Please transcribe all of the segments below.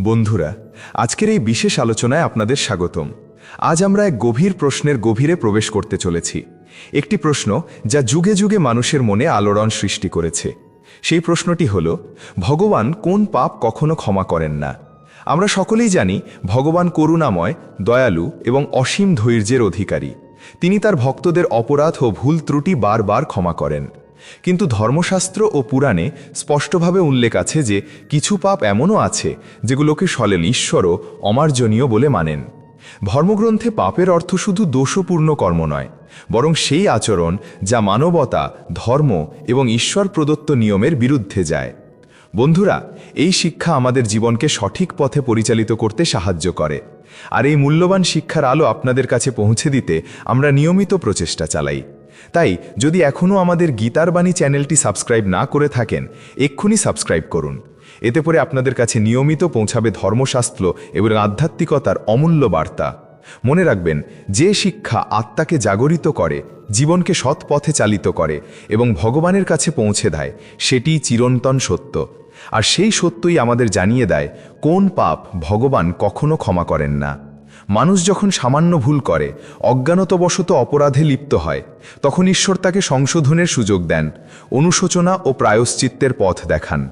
বন্ধুরা, আজকের এই বিশেষ আলোচনায় আপনাদের স্বাগতম। আজ আমরা এক গভীর প্রশ্নের গভীরে প্রবেশ করতে চলেছি। একটি প্রশ্ন যা যুগে যুগে মানুষের মনে আলোড়ন সৃষ্টি করেছে। সেই প্রশ্নটি হল, ভগবান কোন পাপ কখনো ক্ষমা করেন না? আমরা সকলেই জানি, ভগবান করুণাময়, দয়ালু এবং অসীম ধৈর্যের অধিকারী। তিনি তার ভক্তদের অপরাধ ও ভুল ত্রুটি বারবার ক্ষমা করেন। কিন্তু ধর্মশাস্ত্র ও পুরাণে স্পষ্টভাবে উল্লেখ আছে যে কিছু পাপ এমনও আছে যেগুলোকে সলেন ঈশ্বরও অমার্জনীয় বলে মানেন। ধর্মগ্রন্থে পাপের অর্থ শুধু দোষপূর্ণ কর্ম নয়, বরং সেই আচরণ যা মানবতা, ধর্ম এবং ঈশ্বর প্রদত্ত নিয়মের বিরুদ্ধে যায়। বন্ধুরা, এই শিক্ষা আমাদের জীবনকে সঠিক পথে পরিচালিত করতে সাহায্য করে। আর এই মূল্যবান শিক্ষার আলো আপনাদের কাছে পৌঁছে দিতে আমরা নিয়মিত প্রচেষ্টা চালাই। তাই যদি এখনও আমাদের গীতার বাণী চ্যানেলটি সাবস্ক্রাইব না করে থাকেন, এক্ষুনি সাবস্ক্রাইব করুন। এতে করে আপনাদের কাছে নিয়মিত পৌঁছাবে ধর্মশাস্ত্র এবং আধ্যাত্মিকতার অমূল্য বার্তা। মনে রাখবেন, যে শিক্ষা আত্মাকে জাগরিত করে, জীবনকে সৎ পথে চালিত করে এবং ভগবানের কাছে পৌঁছে দেয়, সেটি চিরন্তন সত্য। আর সেই সত্যই আমাদের জানিয়ে দেয়, কোন পাপ ভগবান কখনো ক্ষমা করেন না। মানুষ যখন সামান্য ভুল করে, অজ্ঞানতবশত অপরাধে লিপ্ত হয়, তখন ঈশ্বর তাকে সংশোধনের সুযোগ দেন, অনুশোচনা ও প্রায়শ্চিত্তের পথ দেখান।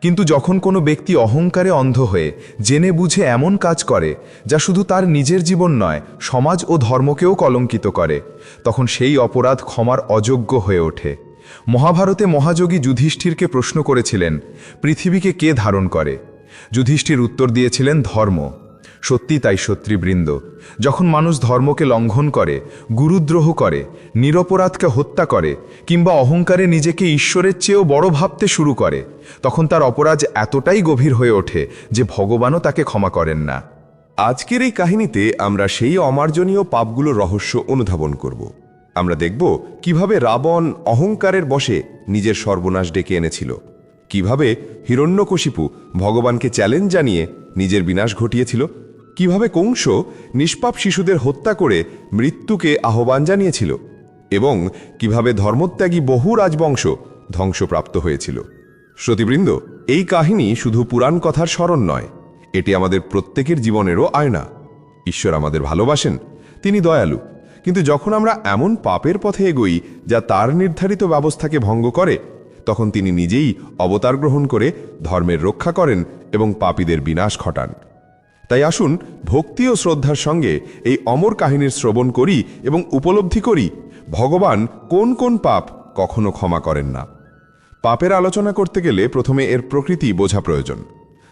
কিন্তু যখন কোনো ব্যক্তি অহংকারে অন্ধ হয়ে, জেনে বুঝে এমন কাজ করে, যা শুধু তার নিজের জীবন নয়, সমাজ ও ধর্মকেও কলঙ্কিত করে, তখন সেই অপরাধ ক্ষমার অযোগ্য হয়ে ওঠে। মহাভারতে মহাযোগী যুধিষ্ঠিরকে প্রশ্ন করেছিলেন, পৃথিবীকে কে ধারণ করে? যুধিষ্ঠির উত্তর দিয়েছিলেন, ধর্ম। সত্যি তাই শত্রীবৃন্দ। যখন মানুষ ধর্মকে লঙ্ঘন করে, গুরুদ্রোহ করে, নিরপরাধকে হত্যা করে, কিংবা অহংকারে নিজেকে ঈশ্বরের চেয়েও বড় ভাবতে শুরু করে, তখন তার অপরাধ এতটাই গভীর হয়ে ওঠে যে ভগবানও তাকে ক্ষমা করেন না। আজকের এই কাহিনীতে আমরা সেই অমার্জনীয় পাপগুলোর রহস্য অনুধাবন করব। আমরা দেখব কীভাবে রাবণ অহংকারের বশে নিজের সর্বনাশ ডেকে এনেছিল। কীভাবে হিরণ্যকশিপু ভগবানকে চ্যালেঞ্জ জানিয়ে নিজের বিনাশ ঘটিয়েছিল। কীভাবে কংস নিষ্পাপ শিশুদের হত্যা করে মৃত্যুকে আহ্বান জানিয়েছিল এবং কীভাবে ধর্মত্যাগী বহু রাজবংশ ধ্বংসপ্রাপ্ত হয়েছিল। শ্রোতিবৃন্দ, এই কাহিনী শুধু পুরাণ কথার স্মরণ নয়, এটি আমাদের প্রত্যেকের জীবনেরও আয়না। ঈশ্বর আমাদের ভালোবাসেন, তিনি দয়ালু। কিন্তু যখন আমরা এমন পাপের পথে এগোই যা তার নির্ধারিত ব্যবস্থাকে ভঙ্গ করে, তখন তিনি নিজেই অবতার গ্রহণ করে ধর্মের রক্ষা করেন এবং পাপীদের বিনাশ ঘটান। তাই আসুন ভক্তি ও শ্রদ্ধার সঙ্গে এই অমর কাহিনীর শ্রবণ করি এবং উপলব্ধি করি, ভগবান কোন কোন পাপ কখনো ক্ষমা করেন না। পাপের আলোচনা করতে গেলে প্রথমে এর প্রকৃতি বোঝা প্রয়োজন।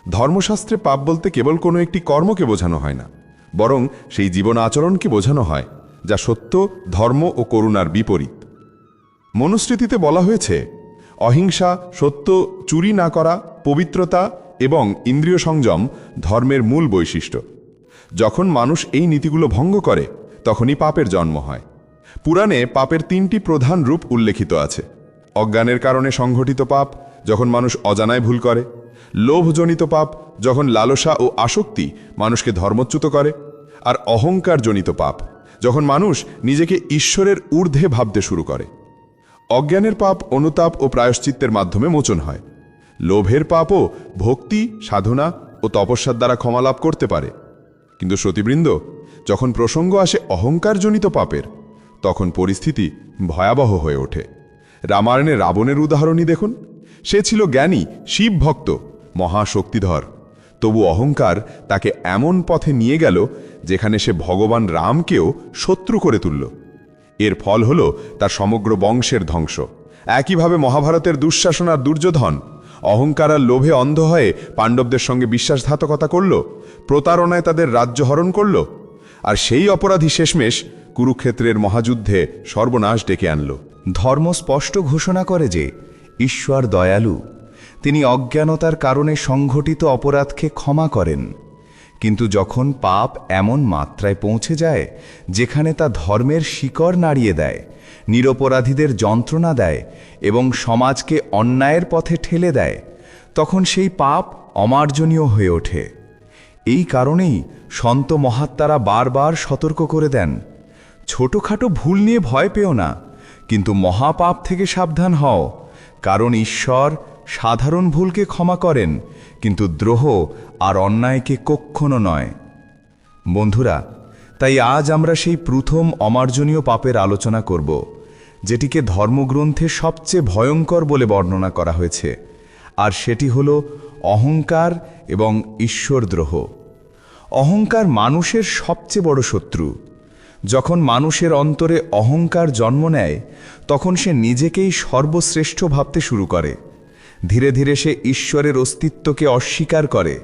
ধর্মশাস্ত্রে পাপ বলতে কেবল কোনো একটি কর্মকে বোঝানো হয় না, বরং সেই জীবন আচরণকে বোঝানো হয়, যা সত্য, ধর্ম ও করুণার বিপরীত। মনুস্মৃতিতে বলা হয়েছে, অহিংসা সত্য চুরি না করা, পবিত্রতা এবং ইন্দ্রিয় সংযম ধর্মের মূল বৈশিষ্ট্য। যখন মানুষ এই নীতিগুলো ভঙ্গ করে, তখনই পাপের জন্ম হয়। পুরাণে পাপের তিনটি প্রধান রূপ উল্লেখিত আছে। অজ্ঞানের কারণে সংঘটিত পাপ, যখন মানুষ অজানায় ভুল করে। লোভজনিত পাপ, যখন লালসা ও আসক্তি মানুষকে ধর্মচ্যুত করে। আর অহংকারজনিত পাপ, যখন মানুষ নিজেকে ঈশ্বরের ঊর্ধ্বে ভাবতে শুরু করে। অজ্ঞানের পাপ অনুতাপ ও প্রায়শ্চিত্তের মাধ্যমে মোচন হয়। লোভের পাপও ভক্তি, সাধনা ও তপস্যার দ্বারা ক্ষমা লাভ করতে পারে। কিন্তু সতীবৃন্দ, যখন প্রসঙ্গ আসে অহংকারজনিত পাপের, তখন পরিস্থিতি ভয়াবহ হয়ে ওঠে। রামায়ণে রাবণের উদাহরণই দেখুন। সে ছিল জ্ঞানী, শিব ভক্ত, মহাশক্তিধর। তবু অহংকার তাকে এমন পথে নিয়ে গেল, যেখানে সে ভগবান রামকেও শত্রু করে তুলল। এর ফল হল তার সমগ্র বংশের ধ্বংস। একইভাবে মহাভারতের দুঃশাসন আর দুর্যোধন অহংকার আর লোভে অন্ধ হয়ে পাণ্ডবদের সঙ্গে বিশ্বাসঘাতকতা করল, প্রতারণায় তাদের রাজ্য হরণ করল, আর সেই অপরাধী শেষমেশ কুরুক্ষেত্রের মহাযুদ্ধে সর্বনাশ ডেকে আনল। ধর্ম স্পষ্ট ঘোষণা করে যে, ঈশ্বর দয়ালু, তিনি অজ্ঞানতার কারণে সংঘটিত অপরাধকে ক্ষমা করেন। কিন্তু যখন পাপ এমন মাত্রায় পৌঁছে যায়, যেখানে তা ধর্মের শিকড় নাড়িয়ে দেয় নিরপরাধীদের যন্ত্রণা দেয় এবং সমাজকে অন্যায়ের পথে ঠেলে দেয়, তখন সেই পাপ অমার্জনীয় হয়ে ওঠে। এই কারণেই সন্ত মহাত্মারা বারবার সতর্ক করে দেন, ছোটখাটো ভুল নিয়ে ভয় পেও না, কিন্তু মহাপাপ থেকে সাবধান হও, কারণ ঈশ্বর সাধারণ ভুলকে ক্ষমা করেন, কিন্তু দ্রোহ আর অন্যায়কে কক্ষণও নয়। বন্ধুরা, তাই আজ আমরা সেই প্রথম অমার্জনীয় পাপের আলোচনা করব। যেটিকে ধর্মগ্রন্থে সবচেয়ে ভয়ঙ্কর বলে বর্ণনা করা হয়েছে। আর সেটি হল অহংকার এবং ঈশ্বরদ্রোহ। অহংকার মানুষের সবচেয়ে বড় শত্রু। যখন মানুষের অন্তরে অহংকার জন্ম নেয়, তখন সে নিজেকেই সর্বশ্রেষ্ঠ ভাবতে শুরু করে। ধীরে ধীরে সে ঈশ্বরের অস্তিত্বকে অস্বীকার করে,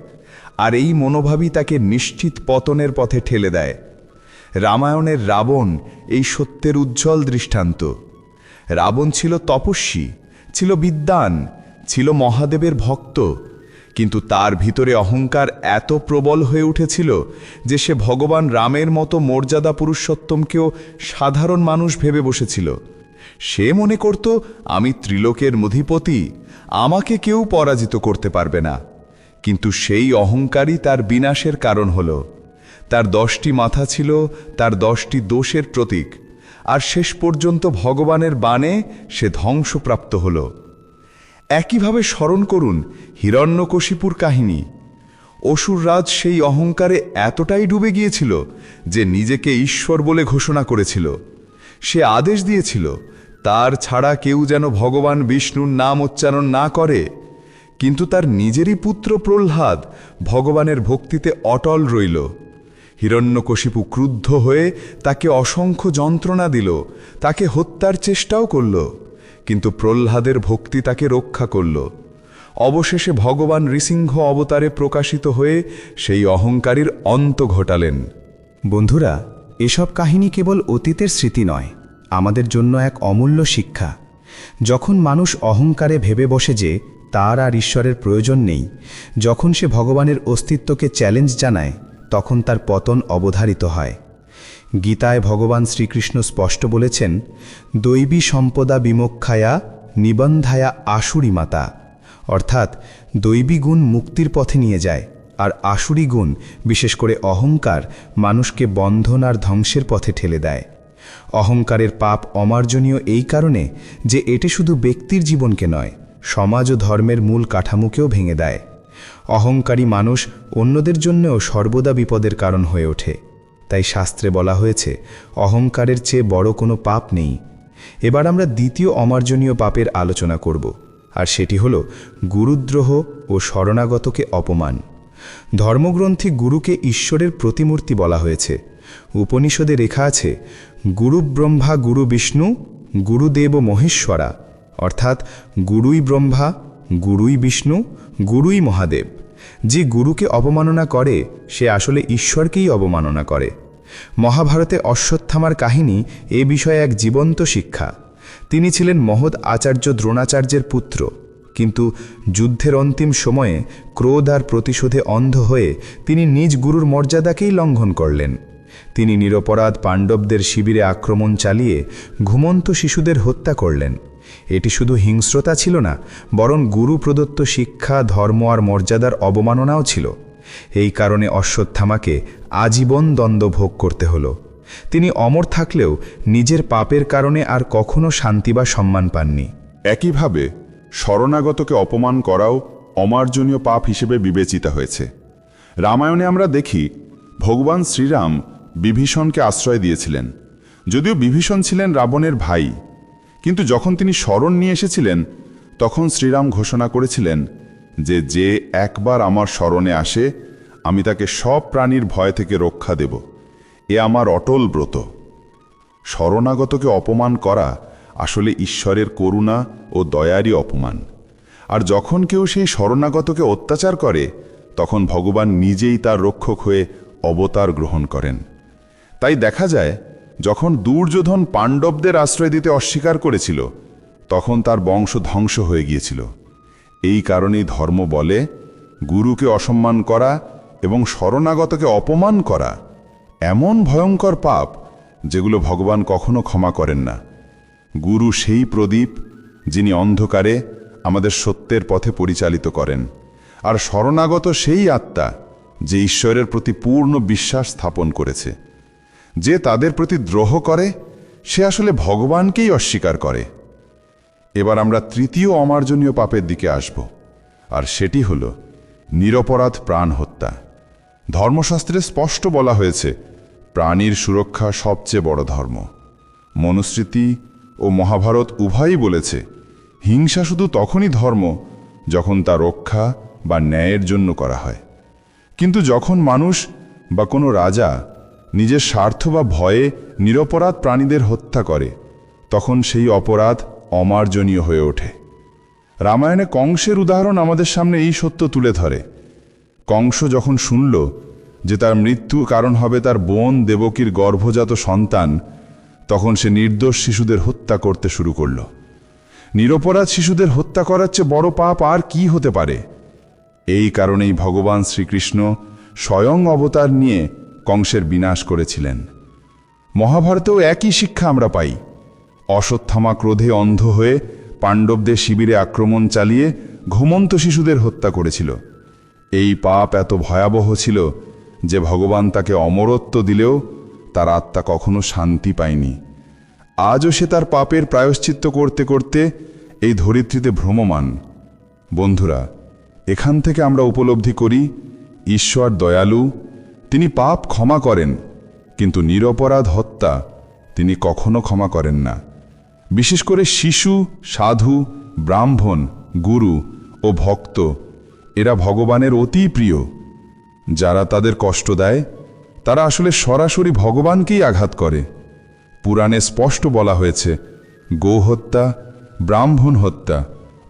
আর এই মনোভাবই তাকে নিশ্চিত পতনের পথে ঠেলে দেয়। রামায়ণের রাবণ এই সত্যের উজ্জ্বল দৃষ্টান্ত। রাবণ ছিল তপস্বী, ছিল বিদ্বান, ছিল মহাদেবের ভক্ত। কিন্তু তার ভিতরে অহংকার এত প্রবল হয়ে উঠেছিল যে সে ভগবান রামের মতো মর্যাদা পুরুষোত্তমকেও সাধারণ মানুষ ভেবে বসেছিল। সে মনে করত, আমি ত্রিলোকের মধিপতি আমাকে কেউ পরাজিত করতে পারবে না। কিন্তু সেই অহংকারই তার বিনাশের কারণ হল। তার দশটি মাথা ছিল, তার দশটি দোষের প্রতীক। আর শেষ পর্যন্ত ভগবানের বাণে সে ধ্বংসপ্রাপ্ত হল। একইভাবে স্মরণ করুন হিরণ্যকশিপুর কাহিনী। অসুররাজ সেই অহংকারে এতটাই ডুবে গিয়েছিল যে নিজেকে ঈশ্বর বলে ঘোষণা করেছিল। সে আদেশ দিয়েছিল, তার ছাড়া কেউ যেন ভগবান বিষ্ণুর নাম উচ্চারণ না করে। কিন্তু তার নিজেরই পুত্র প্রহ্লাদ ভগবানের ভক্তিতে অটল রইল। হিরণ্যকশিপু ক্রুদ্ধ হয়ে তাকে অসংখ্য যন্ত্রণা দিল, তাকে হত্যার চেষ্টাও করল, কিন্তু প্রহ্লাদের ভক্তি তাকে রক্ষা করল। অবশেষে ভগবান নৃসিংহ অবতারে প্রকাশিত হয়ে সেই অহংকারীর অন্ত ঘটালেন। বন্ধুরা, এসব কাহিনী কেবল অতীতের স্মৃতি নয়, আমাদের জন্য এক অমূল্য শিক্ষা। যখন মানুষ অহংকারে ভেবে বসে যে তার আর ঈশ্বরের প্রয়োজন নেই, যখন সে ভগবানের অস্তিত্বকে চ্যালেঞ্জ জানায় তখন তার পতন অবধারিত হয়। গীতায় ভগবান শ্রীকৃষ্ণ স্পষ্ট বলেছেন, দৈবী সম্পদা বিমোক্ষায়া নিবন্ধায়া আসুরি মাতা। অর্থাৎ, দৈবী গুণ মুক্তির পথে নিয়ে যায়, আর আসুরি গুণ, বিশেষ করে অহংকার, মানুষকে বন্ধন আর ধ্বংসের পথে ঠেলে দেয়। অহংকারের পাপ অমার্জনীয় এই কারণে যে এটি শুধু ব্যক্তির জীবনকে নয়, সমাজ ও ধর্মের মূল কাঠামোকেও ভেঙে দেয়। অহংকারী মানুষ অন্যদের জন্যও সর্বদা বিপদের কারণ হয়ে ওঠে। তাই শাস্ত্রে বলা হয়েছে, অহংকারের চেয়ে বড় কোনো পাপ নেই। এবার আমরা দ্বিতীয় অমার্জনীয় পাপের আলোচনা করব, আর সেটি হল গুরুদ্রোহ ও শরণাগতকে অপমান। ধর্মগ্রন্থে গুরুকে ঈশ্বরের প্রতিমূর্তি বলা হয়েছে। উপনিষদে রেখা আছে, গুরু ব্রহ্মা, গুরু বিষ্ণু, গুরুদেব মহেশ্বরা। অর্থাৎ, গুরুই ব্রহ্মা গুরুই বিষ্ণু, গুরুই মহাদেব। যে গুরুকে অবমাননা করে, সে আসলে ঈশ্বরকেই অবমাননা করে। মহাভারতে অশ্বত্থামার কাহিনী এ বিষয়ে এক জীবন্ত শিক্ষা। তিনি ছিলেন মহৎ আচার্য দ্রোণাচার্যের পুত্র। কিন্তু যুদ্ধের অন্তিম সময়ে ক্রোধ আর প্রতিশোধে অন্ধ হয়ে তিনি নিজ গুরুর মর্যাদাকেই লঙ্ঘন করলেন। তিনি নিরপরাধ পাণ্ডবদের শিবিরে আক্রমণ চালিয়ে ঘুমন্ত শিশুদের হত্যা করলেন। এটি শুধু হিংস্রতা ছিল না, বরং গুরু প্রদত্ত শিক্ষা, ধর্ম আর মর্যাদার অবমাননাও ছিল। এই কারণে অশ্বত্থামাকে আজীবন দ্বন্দ্ব ভোগ করতে হলো। তিনি অমর থাকলেও নিজের পাপের কারণে আর কখনো শান্তি বা সম্মান পাননি। একইভাবে, শরণাগতকে অপমান করাও অমার্জনীয় পাপ হিসেবে বিবেচিত হয়েছে। রামায়ণে আমরা দেখি, ভগবান শ্রীরাম বিভীষণকে আশ্রয় দিয়েছিলেন। যদিও বিভীষণ ছিলেন রাবণের ভাই কিন্তু যখন তিনি শরণ নিয়ে এসেছিলেন, তখন শ্রীরাম ঘোষণা করেছিলেন যে যে একবার আমার শরণে আসে, আমি তাকে সব প্রাণীর ভয় থেকে রক্ষা দেব। এ আমার অটল ব্রত। শরণাগতকে অপমান করা আসলে ঈশ্বরের করুণা ও দয়ারই অপমান। আর যখন কেউ সেই শরণাগতকে অত্যাচার করে, তখন ভগবান নিজেই তার রক্ষক হয়ে অবতার গ্রহণ করেন। তাই দেখা যায় যখন দুর্যোধন পাণ্ডবদের আশ্রয় দিতে অস্বীকার করেছিল, তখন তার বংশ ধ্বংস হয়ে গিয়েছিল। এই কারণেই ধর্ম বলে, গুরুকে অসম্মান করা এবং শরণাগতকে অপমান করা এমন ভয়ঙ্কর পাপ যেগুলো ভগবান কখনো ক্ষমা করেন না। গুরু সেই প্রদীপ যিনি অন্ধকারে আমাদের সত্যের পথে পরিচালিত করেন, আর শরণাগত সেই আত্মা যে ঈশ্বরের প্রতি পূর্ণ বিশ্বাস স্থাপন করেছে। যে তাদের প্রতি দ্রোহ করে, সে আসলে ভগবানকেই অস্বীকার করে। এবার আমরা তৃতীয় অমার্জনীয় পাপের দিকে আসব, আর সেটি হল নিরপরাধ প্রাণ হত্যা। ধর্মশাস্ত্রে স্পষ্ট বলা হয়েছে, প্রাণীর সুরক্ষা সবচেয়ে বড় ধর্ম। মনুস্মৃতি ও মহাভারত উভয়ই বলেছে, হিংসা শুধু তখনই ধর্ম যখন তা রক্ষা বা ন্যায়ের জন্য করা হয়। কিন্তু যখন মানুষ বা কোনো রাজা নিজের স্বার্থ বা ভয়ে নিরপরাধ প্রাণীদের হত্যা করে, তখন সেই অপরাধ অমার্জনীয় হয়ে ওঠে। রামায়ণে কংসের উদাহরণ আমাদের সামনে এই সত্য তুলে ধরে। কংস যখন শুনল যে তার মৃত্যু কারণ হবে তার বোন দেবকীর গর্ভজাত সন্তান, তখন সে নির্দোষ শিশুদের হত্যা করতে শুরু করল। নিরপরাধ শিশুদের হত্যা করার চেয়ে বড় পাপ আর কি হতে পারে? এই কারণেই ভগবান শ্রীকৃষ্ণ স্বয়ং অবতার নিয়ে কংসের বিনাশ করেছিলেন। মহাভারতেও একই শিক্ষা আমরা পাই। অশ্বত্থামা ক্রোধে অন্ধ হয়ে পাণ্ডবদের শিবিরে আক্রমণ চালিয়ে ঘুমন্ত শিশুদের হত্যা করেছিল। এই পাপ এত ভয়াবহ ছিল যে ভগবান তাকে অমরত্ব দিলেও তার আত্মা কখনো শান্তি পায়নি। আজও সে তার পাপের প্রায়শ্চিত্ত করতে করতে এই ধরিত্রীতে ভ্রমমান। বন্ধুরা, এখান থেকে আমরা উপলব্ধি করি, ঈশ্বর দয়ালু তিনি পাপ ক্ষমা করেন, কিন্তু নিরপরাধ হত্যা তিনি কখনো ক্ষমা করেন না। বিশেষ করে শিশু, সাধু, ব্রাহ্মণ, গুরু ও ভক্ত, এরা ভগবানের অতি প্রিয়। যারা তাদের কষ্ট দেয়, তারা আসলে সরাসরি ভগবানকেই আঘাত করে। পুরাণে স্পষ্ট বলা হয়েছে গোহত্যা ব্রাহ্মণ হত্যা,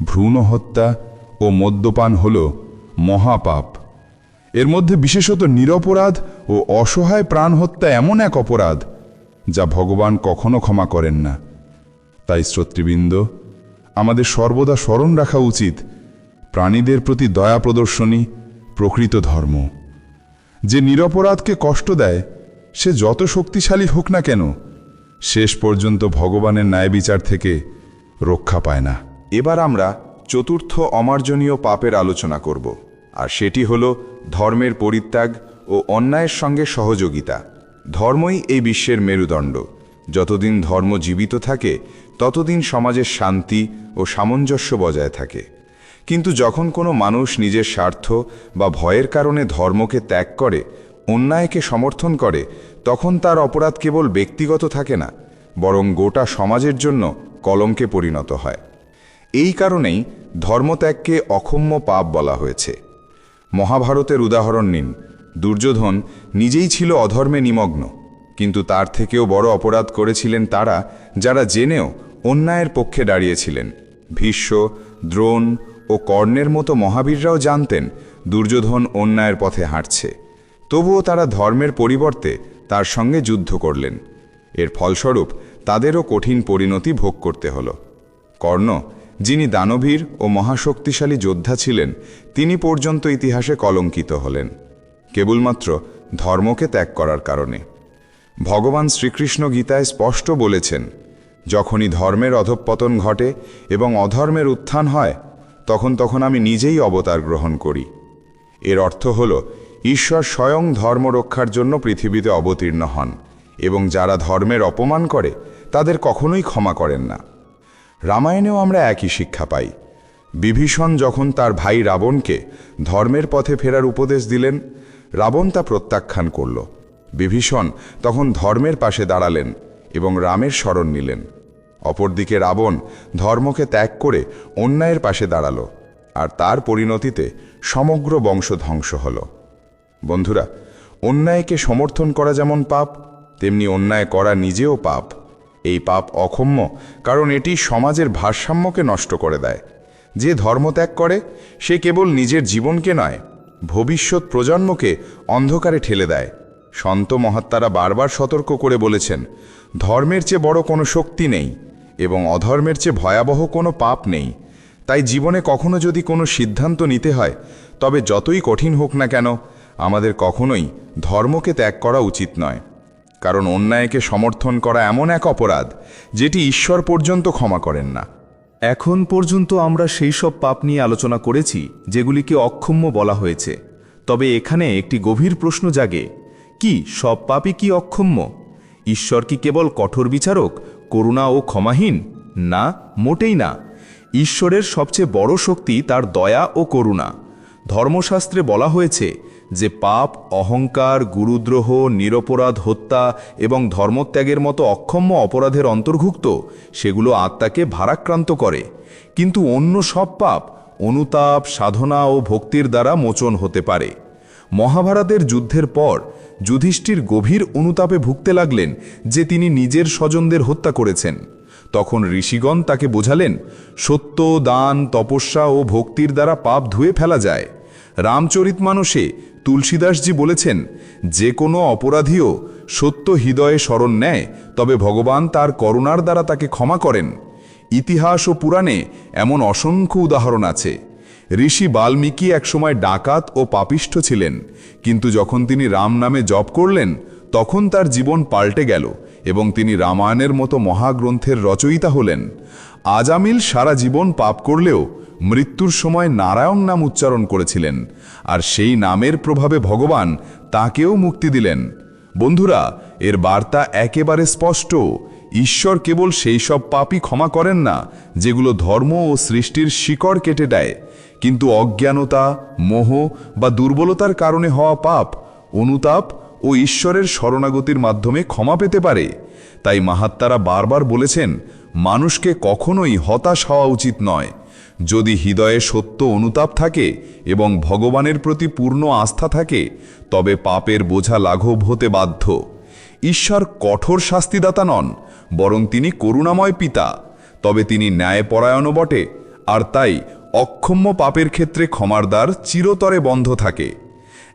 ভ্রূণ হত্যা ও মদ্যপান হল মহাপাপ। এর মধ্যে বিশেষত নিরপরাধ ও অসহায় প্রাণ হত্যা এমন এক অপরাধ, যা ভগবান কখনো ক্ষমা করেন না। তাই শ্রোতৃবৃন্দ, আমাদের সর্বদা স্মরণ রাখা উচিত, প্রাণীদের প্রতি দয়া প্রদর্শনী, প্রকৃত ধর্ম। যে নিরপরাধকে কষ্ট দেয়, সে যত শক্তিশালী হোক না কেন, শেষ পর্যন্ত ভগবানের ন্যায় বিচার থেকে রক্ষা পায় না। এবার আমরা চতুর্থ অমার্জনীয় পাপের আলোচনা করব, আর সেটি হল ধর্মের পরিত্যাগ ও অন্যায়ের সঙ্গে সহযোগিতা। ধর্মই এই বিশ্বের মেরুদণ্ড। যতদিন ধর্ম জীবিত থাকে, ততদিন সমাজের শান্তি ও সামঞ্জস্য বজায় থাকে। কিন্তু যখন কোনো মানুষ নিজের স্বার্থ বা ভয়ের কারণে ধর্মকে ত্যাগ করে, অন্যায়কে সমর্থন করে, তখন তার অপরাধ কেবল ব্যক্তিগত থাকে না, বরং গোটা সমাজের জন্য কলঙ্কে পরিণত হয়। এই কারণেই ধর্মত্যাগকে অক্ষম্য পাপ বলা হয়েছে। মহাভারতের উদাহরণ নিন। দুর্যোধন নিজেই ছিল অধর্মে নিমগ্ন, কিন্তু তার থেকেও বড় অপরাধ করেছিলেন তারা যারা জেনেও অন্যায়ের পক্ষে দাঁড়িয়েছিলেন। ভীষ্ম, দ্রোণ ও কর্ণের মতো মহাবীররাও জানতেন দুর্যোধন অন্যায়ের পথে হাঁটছে। তবুও তারা ধর্মের পরিবর্তে তার সঙ্গে যুদ্ধ করলেন। এর ফলস্বরূপ তাদেরও কঠিন পরিণতি ভোগ করতে হল। কর্ণ যিনি দানবীর ও মহাশক্তিশালী যোদ্ধা ছিলেন, তিনি পর্যন্ত ইতিহাসে কলঙ্কিত হলেন, কেবলমাত্র ধর্মকে ত্যাগ করার কারণে। ভগবান শ্রীকৃষ্ণ গীতায় স্পষ্ট বলেছেন, যখনই ধর্মের অধঃপতন ঘটে এবং অধর্মের উত্থান হয়, তখন তখন আমি নিজেই অবতার গ্রহণ করি। এর অর্থ হল, ঈশ্বর স্বয়ং ধর্ম রক্ষার জন্য পৃথিবীতে অবতীর্ণ হন এবং যারা ধর্মের অপমান করে, তাদের কখনোই ক্ষমা করেন না। রামায়ণেও আমরা একই শিক্ষা পাই। বিভীষণ যখন তার ভাই রাবণকে ধর্মের পথে ফেরার উপদেশ দিলেন, রাবণ তা প্রত্যাখ্যান করল। বিভীষণ তখন ধর্মের পাশে দাঁড়ালেন এবং রামের স্মরণ নিলেন। অপরদিকে রাবণ ধর্মকে ত্যাগ করে অন্যায়ের পাশে দাঁড়াল আর তার পরিণতিতে সমগ্র বংশ ধ্বংস হল। বন্ধুরা, অন্যায়কে সমর্থন করা যেমন পাপ, তেমনি অন্যায় করা নিজেও পাপ। এই পাপ অক্ষম্য কারণ এটি সমাজের ভারসাম্যকে নষ্ট করে দেয়। যে ধর্মত্যাগ করে, সে কেবল নিজের জীবনকে নয়, ভবিষ্যৎ প্রজন্মকে অন্ধকারে ঠেলে দেয়। সন্ত মহাত্মারা বারবার সতর্ক করে বলেছেন, ধর্মের চেয়ে বড় কোনো শক্তি নেই এবং অধর্মের চেয়ে ভয়াবহ কোনো পাপ নেই। তাই জীবনে কখনো যদি কোনো সিদ্ধান্ত নিতে হয়, তবে যতই কঠিন হোক না কেন, আমাদের কখনোই ধর্মকে ত্যাগ করা উচিত নয়। কারণ অন্যায়কে সমর্থন করা এমন এক অপরাধ যেটি ঈশ্বর পর্যন্ত ক্ষমা করেন না। এখন পর্যন্ত আমরা সেই সব পাপ নিয়ে আলোচনা করেছি, যেগুলিকে অক্ষম্য বলা হয়েছে। তবে এখানে একটি গভীর প্রশ্ন জাগে, কি সব পাপই কি অক্ষম্য ঈশ্বর কি কেবল কঠোর বিচারক, করুণা ও ক্ষমাহীন? না, মোটেই না। ঈশ্বরের সবচেয়ে বড় শক্তি তার দয়া ও করুণা। ধর্মশাস্ত্রে বলা হয়েছে যে পাপ, অহংকার, গুরুদ্রোহ, নিরপরাধ হত্যা এবং ধর্মত্যাগের মতো অক্ষম্য অপরাধের অন্তর্ভুক্ত, সেগুলো আত্মাকে ভারাক্রান্ত করে। কিন্তু অন্য সব পাপ অনুতাপ, সাধনা ও ভক্তির দ্বারা মোচন হতে পারে। মহাভারতের যুদ্ধের পর যুধিষ্ঠির গভীর অনুতাপে ভুগতে লাগলেন যে তিনি নিজের স্বজনদের হত্যা করেছেন। তখন ঋষিগণ তাকে বোঝালেন, সত্য, দান, তপস্যা ও ভক্তির দ্বারা পাপ ধুয়ে ফেলা যায়। রামচরিত মানসে তুলসীদাসজি বলেছেন, যে কোনো অপরাধীও সত্য হৃদয়ে স্মরণ নেয়, তবে ভগবান তার করুণার দ্বারা তাকে ক্ষমা করেন। ইতিহাস ও পুরাণে এমন অসংখ্য উদাহরণ আছে। ঋষি বাল্মীকি একসময় ডাকাত ও পাপিষ্ঠ ছিলেন, কিন্তু যখন তিনি রাম নামে জপ করলেন, তখন তার জীবন পাল্টে গেল এবং তিনি রামায়ণের মতো মহাগ্রন্থের রচয়িতা হলেন। আজামিল সারা জীবন পাপ করলেও মৃত্যুর সময় নারায়ণ নাম উচ্চারণ করেছিলেন, আর সেই নামের প্রভাবে ভগবান তাকেও মুক্তি দিলেন। বন্ধুরা, এর বার্তা একেবারে স্পষ্ট। ঈশ্বর কেবল সেই সব পাপই ক্ষমা করেন না, যেগুলো ধর্ম ও সৃষ্টির শিকড় কেটে দেয়। কিন্তু অজ্ঞানতা, মোহ বা দুর্বলতার কারণে হওয়া পাপ, অনুতাপ ও ঈশ্বরের শরণাগতির মাধ্যমে ক্ষমা পেতে পারে। তাই মাহাত্মারা বারবার বলেছেন, মানুষকে কখনোই হতাশ হওয়া উচিত নয়। যদি হৃদয়ে সত্য অনুতাপ থাকে এবং ভগবানের প্রতি পূর্ণ আস্থা থাকে, তবে পাপের বোঝা লাঘব হতে বাধ্য। ঈশ্বর কঠোর শাস্তিদাতা নন, বরং তিনি করুণাময় পিতা। তবে তিনি ন্যায়পরায়ণও বটে, আর তাই অক্ষম্য পাপের ক্ষেত্রে ক্ষমার দ্বার চিরতরে বন্ধ থাকে।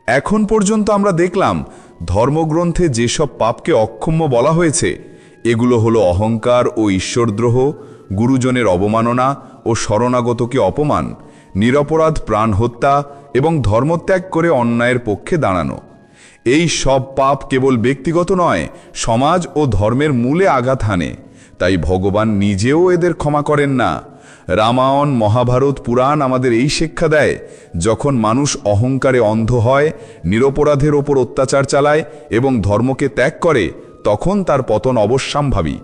এখন পর্যন্ত আমরা দেখলাম, ধর্মগ্রন্থে যেসব পাপকে অক্ষম্য বলা হয়েছে, এগুলো হলো অহংকার ও ঈশ্বরদ্রোহ, গুরুজনের অবমাননা ও শরণাগতকে অপমান, নিরপরাধ প্রাণ হত্যা এবং ধর্মত্যাগ করে অন্যায়ের পক্ষে দাঁড়ানো। এই সব পাপ কেবল ব্যক্তিগত নয়, সমাজ ও ধর্মের মূলে আঘাত হানে। তাই ভগবান নিজেও এদের ক্ষমা করেন না। রামায়ণ, মহাভারত, পুরাণ আমাদের এই শিক্ষা দেয়, যখন মানুষ অহংকারে অন্ধ হয়, নিরপরাধের ওপর অত্যাচার চালায় এবং ধর্মকে ত্যাগ করে, তখন তার পতন অবশ্যম্ভাবী।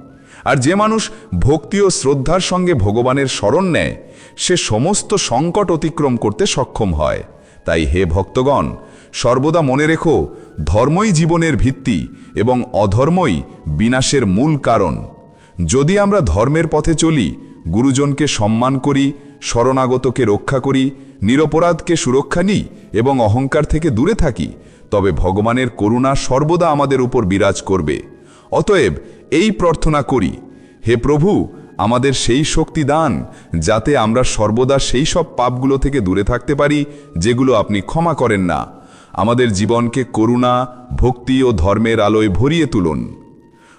আর যে মানুষ ভক্তি ও শ্রদ্ধার সঙ্গে ভগবানের স্মরণ নেয়, সে সমস্ত সংকট অতিক্রম করতে সক্ষম হয়। তাই হে ভক্তগণ, সর্বদা মনে রেখো, ধর্মই জীবনের ভিত্তি এবং অধর্মই বিনাশের মূল কারণ। যদি আমরা ধর্মের পথে চলি, গুরুজনকে সম্মান করি, শরণাগতকে রক্ষা করি, নিরপরাধকে সুরক্ষা নিই এবং অহংকার থেকে দূরে থাকি, তবে ভগবানের করুণা সর্বদা আমাদের উপর বিরাজ করবে। অতএব এই প্রার্থনা করি। হে প্রভু, আমাদের সেই শক্তি দান, যাতে আমরা সর্বদা সেই সব পাপগুলো থেকে দূরে থাকতে পারি, যেগুলো আপনি ক্ষমা করেন না। আমাদের জীবনকে করুণা, ভক্তি ও ধর্মের আলোয় ভরিয়ে তুলুন।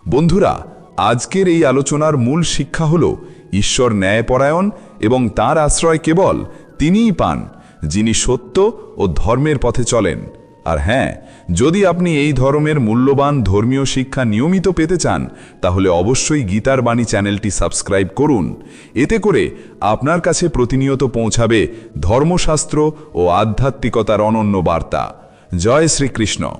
বন্ধুরা, আজকের এই আলোচনার মূল শিক্ষা হল, ঈশ্বর ন্যায়পরায়ণ এবং তার আশ্রয় কেবল তিনিই পান, যিনি সত্য ও ধর্মের পথে চলেন। আর হ্যাঁ যদি আপনি এই ধরনের মূল্যবান ধর্মীয় শিক্ষা নিয়মিত পেতে চান, তাহলে অবশ্যই গীতার বাণী চ্যানেলটি সাবস্ক্রাইব করুন। এতে করে আপনার কাছে প্রতিনিয়ত পৌঁছাবে ধর্মশাস্ত্র ও আধ্যাত্মিকতার অনন্য বার্তা। জয় শ্রীকৃষ্ণ।